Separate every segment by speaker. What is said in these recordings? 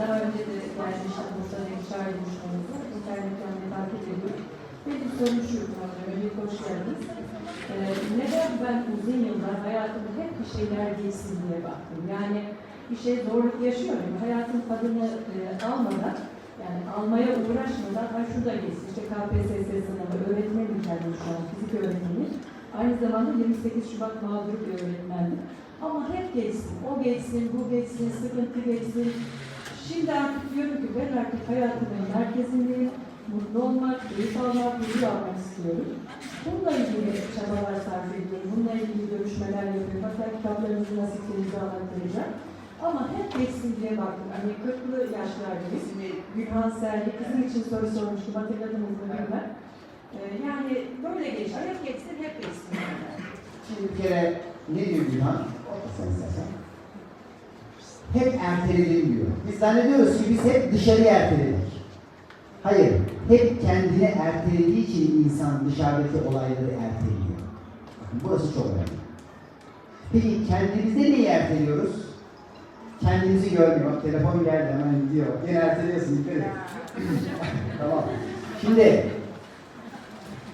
Speaker 1: daha önce de gelmiştim burada ifşa edmiştiniz. İnternetten takip ediyorum. Benim sorum şu, öncelikle hoş geldiniz. Ee, neden ben uzun yıllar hayatımda hep bir şeyler geçsin diye baktım. Yani bir şey zorluk yaşıyorum. Hayatın tadını e, almadan, yani almaya uğraşmadan, ha şu da geçsin, işte KPSS sınavı, öğretmenim kendim şu an, fizik öğretmeni. Aynı zamanda 28 Şubat mağdur bir öğretmendim. Ama hep geçsin, o geçsin, bu geçsin, sıkıntı geçsin. Şimdi artık diyorum ki ben artık hayatımın merkezindeyim. Mutlu olmak, keyif almak, huzur almak istiyorum. Bununla ilgili çabalar sarf ediyorum. Bununla ilgili görüşmeler yapıyorum. Hatta kitaplarımızı nasiplerimizi anlattıracağım. Ama hep geçsin diye baktım. Hani 40'lı yaşlardayız. Gülhan Sergi kızım için soru sormuştum. Hatırladınız mı bilmem. Ee, yani böyle geçer. Hep geçsin, hep geçsin.
Speaker 2: Şimdi bir kere ne diyor Gülhan? Oku sen istersen. Hep erteledim diyor. Biz zannediyoruz ki biz hep dışarıya erteledik. Hayır, hep kendini ertelediği için insan dışarıdaki olayları erteliyor. Bakın burası çok önemli. Peki kendimizde neyi erteliyoruz? Kendimizi görmüyor. Telefon geldi hemen diyor. Yine erteliyorsun. Dikkat tamam. Şimdi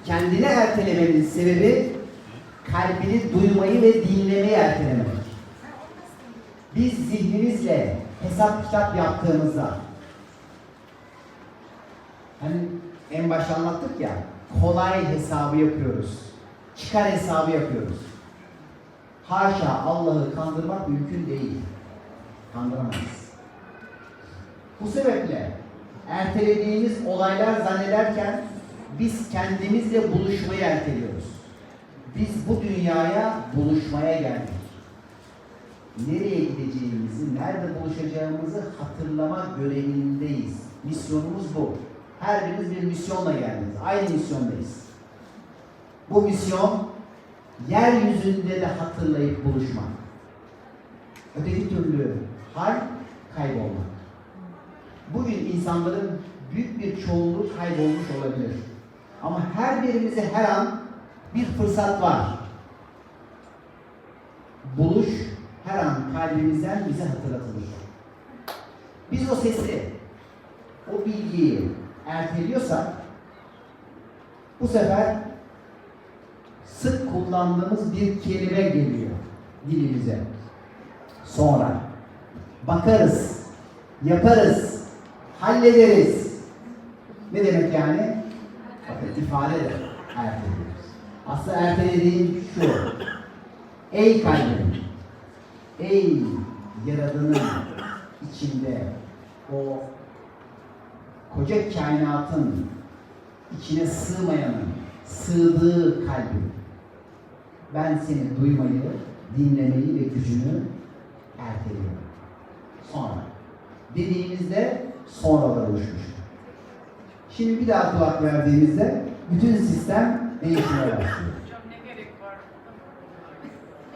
Speaker 2: kendini ertelemenin sebebi kalbini duymayı ve dinlemeyi ertelemek. Biz zihnimizle hesap kitap yaptığımızda hani en başta anlattık ya kolay hesabı yapıyoruz. Çıkar hesabı yapıyoruz. Haşa Allah'ı kandırmak mümkün değil. Kandıramayız. Bu sebeple ertelediğimiz olaylar zannederken biz kendimizle buluşmayı erteliyoruz. Biz bu dünyaya buluşmaya geldik. Nereye gideceğimizi, nerede buluşacağımızı hatırlama görevindeyiz. Misyonumuz bu. Her biriniz bir misyonla geldiniz. Aynı misyondayız. Bu misyon yeryüzünde de hatırlayıp buluşmak. Öteki türlü hal kaybolmak. Bugün insanların büyük bir çoğunluğu kaybolmuş olabilir. Ama her birimize her an bir fırsat var. Buluş her an kalbimizden bize hatırlatılır. Biz o sesi, o bilgiyi erteliyorsak bu sefer sık kullandığımız bir kelime geliyor dilimize. Sonra bakarız, yaparız, hallederiz. Ne demek yani? Bakın ifade de erteliyoruz. Aslında ertelediğim şu. Ey kalbim, ey Yaradan'ın içinde o koca kainatın içine sığmayanın sığdığı kalbim. Ben seni duymayı, dinlemeyi ve gücünü erteliyorum. Sonra. Dediğimizde sonralar oluşmuş. Şimdi bir daha kulak verdiğimizde bütün sistem değişmeye başlıyor.
Speaker 3: Hocam ne gerek var?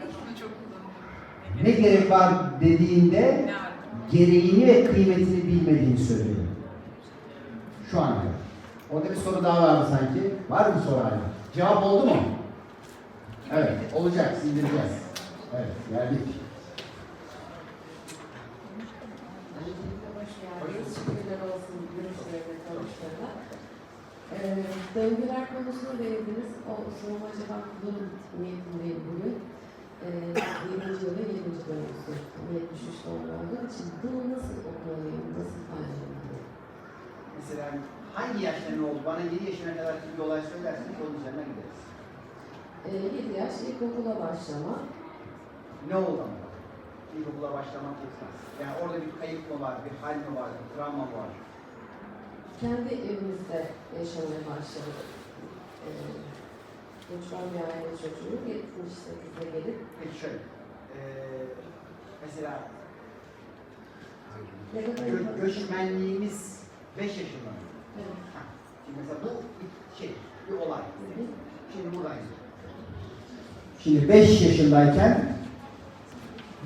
Speaker 3: Bunu çok kullanıyorum.
Speaker 2: Ne gerek var dediğinde gereğini ve kıymetini bilmediğini söylüyor. Şu an. Orada bir soru daha vardı sanki. Var mı soru hala? Cevap oldu mu? Evet, olacak. Sindireceğiz. Evet, geldik.
Speaker 4: Ee, döngüler konusunu verdiniz. O soruma cevapların niyetindeyim bugün. Ee, 7. yılı 7. dönemsi. 73 doğumlu olduğum için bunu nasıl okumalıyım, nasıl paylaşmalıyım?
Speaker 2: Mesela hangi yaşta ne oldu? Bana 7 yaşına kadar bir olay söylerseniz onun üzerine gideriz.
Speaker 4: Ee, 7 yaş ilkokula başlama.
Speaker 2: Ne oldu ama? İlkokula başlamak yetmez. Yani orada bir kayıp mı var, bir hal mi var, bir travma mı var?
Speaker 4: Kendi evimizde yaşamaya başladık. Ee, Göçmen bir aile çocuğu 78'de gelip
Speaker 2: Peki şöyle. Ee, mesela gö- göçmenliğimiz 5 yaşında mı?
Speaker 4: Evet.
Speaker 2: Ha, Şimdi mesela bu bir şey, bir olay. Şimdi buradayız. Şimdi 5 yaşındayken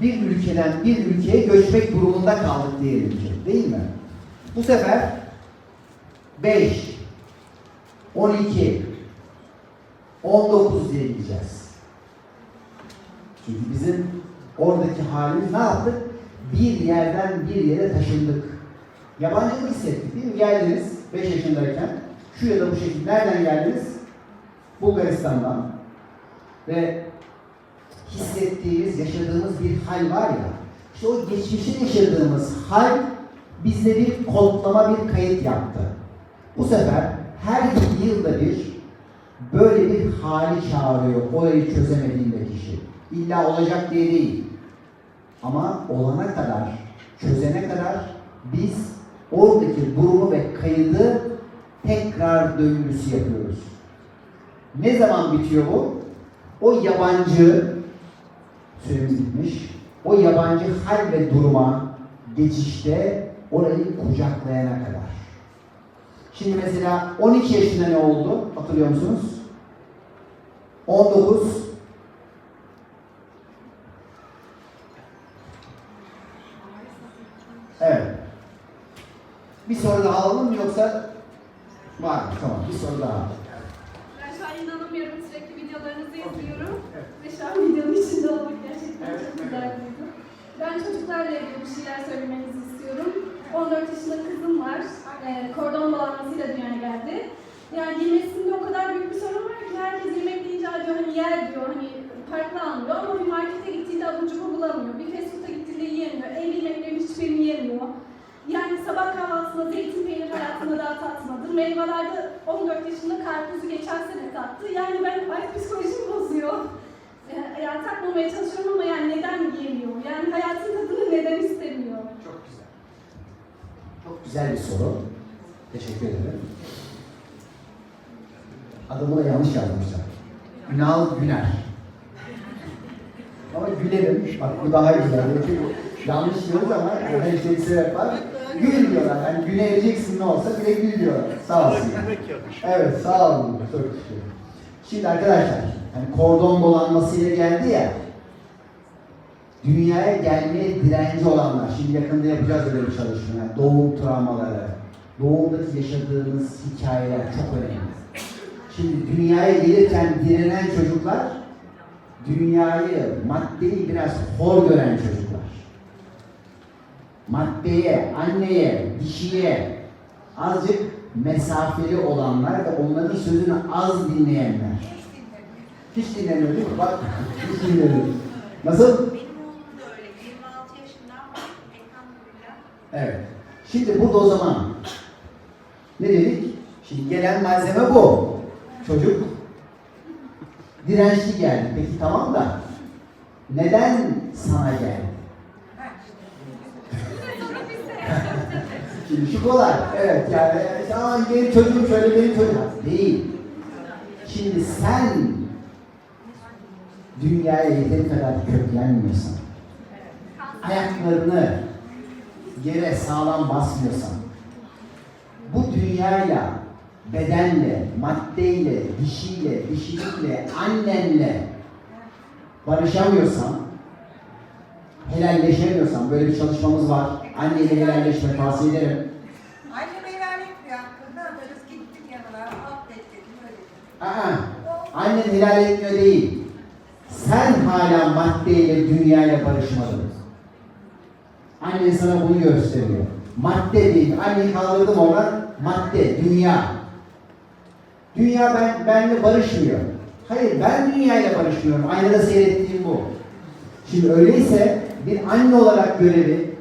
Speaker 2: bir ülkeden bir ülkeye göçmek durumunda kaldık diyelim ki. Değil mi? Bu sefer 5, 12, 19 diye gideceğiz. Çünkü bizim oradaki halimiz ne yaptık? Bir yerden bir yere taşındık. Yabancılık hissettik değil mi? Geldiniz 5 yaşındayken şu ya da bu şekilde nereden geldiniz? Bulgaristan'dan. Ve hissettiğimiz, yaşadığımız bir hal var ya, işte o geçmişte yaşadığımız hal bizde bir kodlama, bir kayıt yaptı. Bu sefer her yılda bir böyle bir hali çağırıyor orayı çözemediğinde kişi. İlla olacak diye değil. Ama olana kadar, çözene kadar biz oradaki durumu ve kaydı tekrar döngüsü yapıyoruz. Ne zaman bitiyor bu? O yabancı, süremiz bitmiş, o yabancı hal ve duruma geçişte orayı kucaklayana kadar. Şimdi mesela 12 yaşında ne oldu? Hatırlıyor musunuz? 19 Evet. Bir soru daha alalım yoksa var mı? Tamam bir soru daha.
Speaker 3: Ben şu an inanamıyorum. Sürekli videolarınızı izliyorum. Ve şu an videonun içinde olmak gerçekten çok güzel duygu. Ben çocuklarla ilgili bir şeyler söylemenizi istiyorum. 14 yaşında kızım var. Ee, kordon bağlamasıyla dünyaya geldi. Yani yemesinde o kadar büyük bir sorun var ki herkes yemek deyince acaba hani yer diyor, hani farklı anlıyor ama bir markete gittiğinde abur bulamıyor. Bir fast food'a gittiğinde yiyemiyor. Ev yemeklerinin hiçbirini yemiyor. Yani sabah kahvaltısında zeytin peynir hayatında daha tatmadı. Meyvelerde 14 yaşında karpuzu geçen sene tattı. Yani ben ay psikolojim bozuyor. Ee, Yani takmamaya çalışıyorum ama yani neden yiyemiyor? Yani hayatın tadını neden istemiyor?
Speaker 2: Çok güzel. Çok güzel bir soru. Teşekkür ederim. Adımı da yanlış yazmışlar. Ünal Güner. Ama gülerim. Bak bu daha güzel. Çünkü yanlış diyoruz ama her şey bir sebep var. Gül diyorlar. Yani gülereceksin ne olsa bile gül diyorlar. Sağ olsun. Evet sağ olun. Çok teşekkür ederim. Şimdi arkadaşlar, hani kordon dolanmasıyla geldi ya, dünyaya gelmeye direnci olanlar, şimdi yakında yapacağız öyle bir çalışma, doğum travmaları, doğumdaki yaşadığımız hikayeler çok önemli. Şimdi dünyaya gelirken direnen çocuklar, dünyayı, maddeyi biraz hor gören çocuklar. Maddeye, anneye, dişiye azıcık mesafeli olanlar ve onların sözünü az dinleyenler. Hiç dinlemiyor değil mi? Bak, hiç dinlemiyor. Nasıl?
Speaker 5: Benim oğlum da öyle. 26 yaşında ama elhamdülillah.
Speaker 2: Evet. Şimdi burada o zaman ne dedik? Şimdi gelen malzeme bu. Çocuk dirençli geldi. Peki tamam da neden sana geldi? Şimdi şu kolay. Evet yani aman benim çocuğum şöyle benim çocuğum. Değil. Şimdi sen dünyaya yeteri kadar köklenmiyorsan, ayaklarını yere sağlam basmıyorsan, bu dünyayla, bedenle, maddeyle, dişiyle, dişilikle, annenle barışamıyorsan, helalleşemiyorsan, böyle bir çalışmamız var. Anneyle helalleşme tavsiye ederim.
Speaker 5: Annem helal etmiyor hakkında. Varız gittik yanına. Affet dedim öyle dedim.
Speaker 2: Aa, annen helal etmiyor değil. Sen hala maddeyle, dünyayla barışmadın. Annen sana bunu gösteriyor. Madde değil. Anneyi kaldırdım oradan. Madde, dünya. Dünya ben, benimle barışmıyor. Hayır, ben dünyayla barışmıyorum. Aynada seyrettiğim bu. Şimdi öyleyse bir anne olarak görevi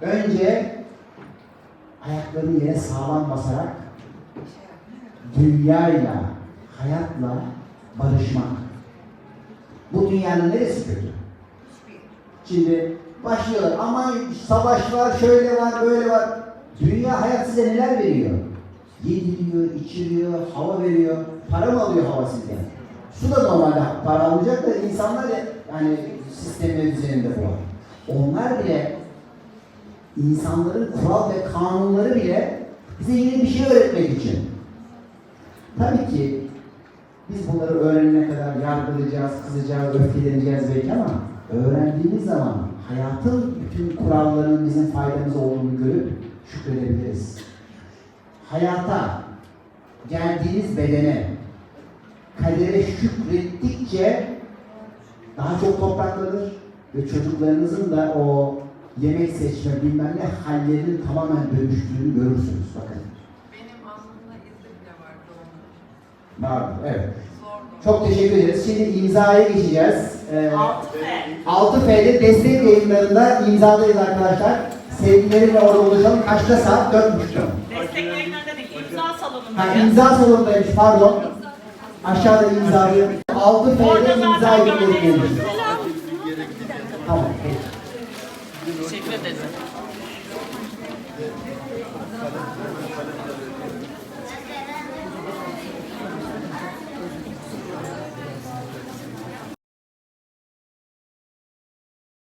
Speaker 2: önce ayaklarını yere sağlam basarak dünyayla, hayatla barışmak. Bu dünyanın neresi kötü? Şimdi başlıyorlar ama savaş var, şöyle var, böyle var. Dünya hayat size neler veriyor? Yediriyor, içiriyor, hava veriyor. Para mı alıyor hava sizden? Su da normalde para alacak da insanlar ya yani sistemleri üzerinde bu var. Onlar bile insanların kural ve kanunları bile bize yeni bir şey öğretmek için. Tabii ki biz bunları öğrenene kadar yargılayacağız, kızacağız, öfkeleneceğiz belki ama öğrendiğimiz zaman hayatın bütün kurallarının bizim faydamız olduğunu görüp şükredebiliriz. Hayata, geldiğiniz bedene, kadere şükrettikçe daha çok topraklanır ve çocuklarınızın da o yemek seçme bilmem ne hallerinin tamamen dönüştüğünü görürsünüz. Bakın.
Speaker 5: Benim alnımda izi bile var
Speaker 2: Vardır, evet. Çok teşekkür ederiz. Şimdi imzaya geçeceğiz. Ee,
Speaker 6: 6 F.
Speaker 2: 6F'de destek yayınlarında imzadayız arkadaşlar. Sevgilerimle orada buluşalım. Kaçta saat? 4.30'da mı?
Speaker 6: Destek yayınlarında değil, imza
Speaker 2: Ha,
Speaker 6: salonundayız.
Speaker 2: imza salonundaymış pardon. Aşağıda imzayı. 6F'de
Speaker 6: Orada
Speaker 2: imza
Speaker 6: göreceksiniz.
Speaker 2: Tamam. peki.
Speaker 6: Teşekkür ederiz.